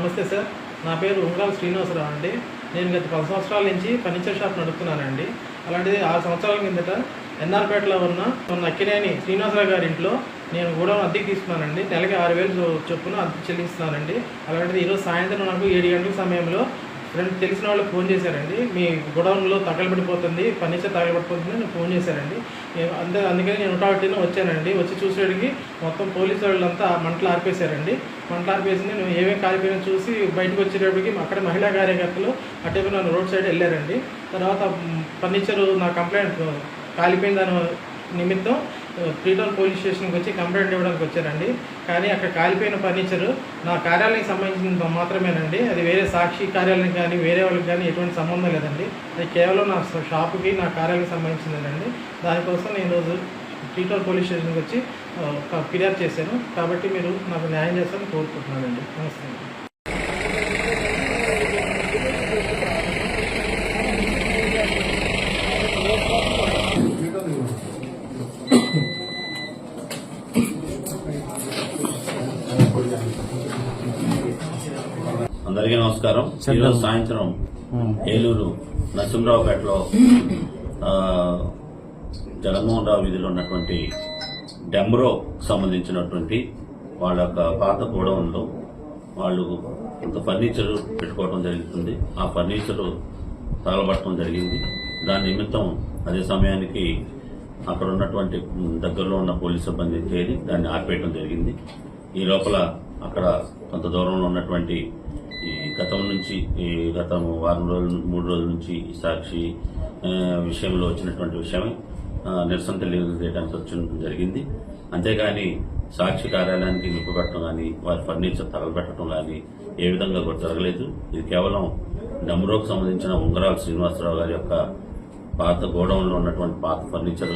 నమస్తే సార్. నా పేరు ఉంగాల శ్రీనివాసరావు అండి. నేను గత పది సంవత్సరాల నుంచి ఫర్నిచర్ షాప్ నడుపుతున్నానండి. అలాంటిది ఆరు సంవత్సరాల కిందట ఎన్ఆర్పేటలో ఉన్న మొన్న అక్కినేని శ్రీనివాసరావు గారి ఇంట్లో నేను కూడా అద్దెకి తీసుకున్నానండి. నెలకి ఆరు వేలు చొప్పున అద్దె చెల్లిస్తున్నానండి. అలాంటిది ఈరోజు సాయంత్రం నాకు ఏడు గంటల సమయంలో రెండు తెలిసిన వాళ్ళు ఫోన్ చేశారండి. మీ గొడౌన్లో తగలబడిపోతుంది ఫర్నిచర్ తగలబడిపోతుంది నేను ఫోన్ చేశారండి. నేను అంతే అందుకని నేను ఉంటాబట్టిన వచ్చానండి. వచ్చి చూసేటికి మొత్తం పోలీసు వాళ్ళంతా మంటలు ఆర్పేశారండి. మంటలు ఆర్పేసి నేను ఏమేమి కాలిపోయినా చూసి బయటకు వచ్చేటప్పటికి అక్కడ మహిళా కార్యకర్తలు అటువైపు నన్ను రోడ్ సైడ్ వెళ్ళారండి. తర్వాత ఫర్నిచర్ నా కంప్లైంట్ కాలిపోయిందని నిమిత్తం త్రీటౌన్ పోలీస్ స్టేషన్కి వచ్చి కంప్లైంట్ ఇవ్వడానికి వచ్చారండి. కానీ అక్కడ కాలిపోయిన ఫర్నిచర్ నా కార్యాలయానికి సంబంధించిన మాత్రమేనండి. అది వేరే సాక్షి కార్యాలయం కానీ వేరే వాళ్ళకి కానీ ఎటువంటి సంబంధం లేదండి. అది కేవలం నా షాపుకి నా కార్యాలయానికి సంబంధించిందేనండి దానికోసం నేను ఈరోజు త్రీటౌన్ పోలీస్ స్టేషన్కి వచ్చి ఫిర్యాదు చేశాను. కాబట్టి మీరు నాకు న్యాయం చేస్తారని కోరుకుంటున్నానండి. నమస్తే అండి. అందరికీ నమస్కారం. ఈరోజు సాయంత్రం ఏలూరు నరసింహరావుపేటలో జగన్మోహన్ రావు వీధిలో ఉన్నటువంటి డెమ్రో సంబంధించినటువంటి వాళ్ళ యొక్క పాత గోడౌన్లో వాళ్ళు కొంత ఫర్నిచర్ పెట్టుకోవడం జరుగుతుంది. ఆ ఫర్నిచర్ తగలబట్టడం జరిగింది. దాని నిమిత్తం అదే సమయానికి అక్కడ ఉన్నటువంటి దగ్గరలో ఉన్న పోలీస్ సిబ్బంది చేరి దాన్ని ఆర్పేయడం జరిగింది. ఈ లోపల అక్కడ కొంత దూరంలో ఉన్నటువంటి గతం నుంచి ఈ గత వారం రోజులు మూడు రోజుల నుంచి సాక్షి విషయంలో వచ్చినటువంటి విషయమే నిరసన తెలియజేయడానికి వచ్చిన జరిగింది. అంతేగాని సాక్షి కార్యాలయానికి నిప్పు పెట్టడం కానీ వారి ఫర్నిచర్ తగలబెట్టడం కానీ ఏ విధంగా కూడా జరగలేదు. ఇది కేవలం డమ్రోకు సంబంధించిన ఉంగరాల శ్రీనివాసరావు గారి యొక్క పాత గోడౌన్లో ఉన్నటువంటి పాత ఫర్నిచర్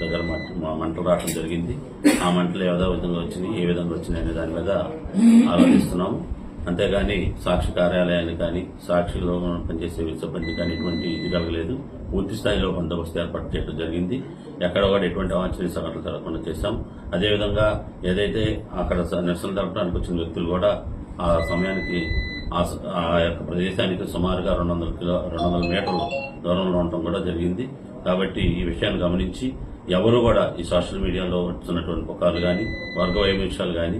దగ్గర మంట- మంటలు రావడం జరిగింది. ఆ మంటలు ఏ విధంగా వచ్చినాయి ఏ విధంగా వచ్చినాయి అనే దాని మీద ఆలోచిస్తున్నాము. అంతేగాని సాక్షి కార్యాలయాన్ని కానీ సాక్షిలో పనిచేసే సిబ్బంది కానీ ఎటువంటి ఇది కలగలేదు. పూర్తి స్థాయిలో బందోబస్తు ఏర్పాటు చేయడం జరిగింది. ఎక్కడ కూడా ఎటువంటి అవాంఛనీయ సంఘటనలు జరగకుండా చేశాం. అదేవిధంగా ఏదైతే అక్కడ నిరసన జరపడానికి వచ్చిన వ్యక్తులు కూడా ఆ సమయానికి ఆ స- ఆ యొక్క ప్రదేశానికి సుమారుగా రెండు వందల కిలో రెండు వందల మీటర్ల దూరంలో ఉండటం కూడా జరిగింది. కాబట్టి ఈ విషయాన్ని గమనించి ఎవరు కూడా ఈ సోషల్ మీడియాలో వస్తున్నటువంటి పుకార్లు కానీ వర్గ వైవిధ్యాలు కానీ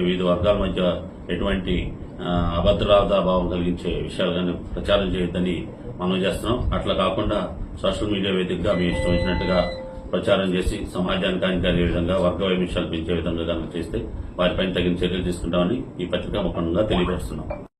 వివిధ వర్గాల మధ్య ఎటువంటి ఆ, కలిగించే విషయాలు కానీ ప్రచారం చేయొద్దని మనం చేస్తున్నాం. అట్లా కాకుండా సోషల్ మీడియా వేదికగా మీ ఇష్టం వచ్చినట్టుగా ప్రచారం చేసి సమాజానికి హానికరే విధంగా వర్గ వైవిధ్యాలు పెంచే విధంగా కనుక చేస్తే వారిపైన తగిన చర్యలు తీసుకుంటామని ఈ పత్రికా ముఖంగా తెలియపరుస్తున్నాం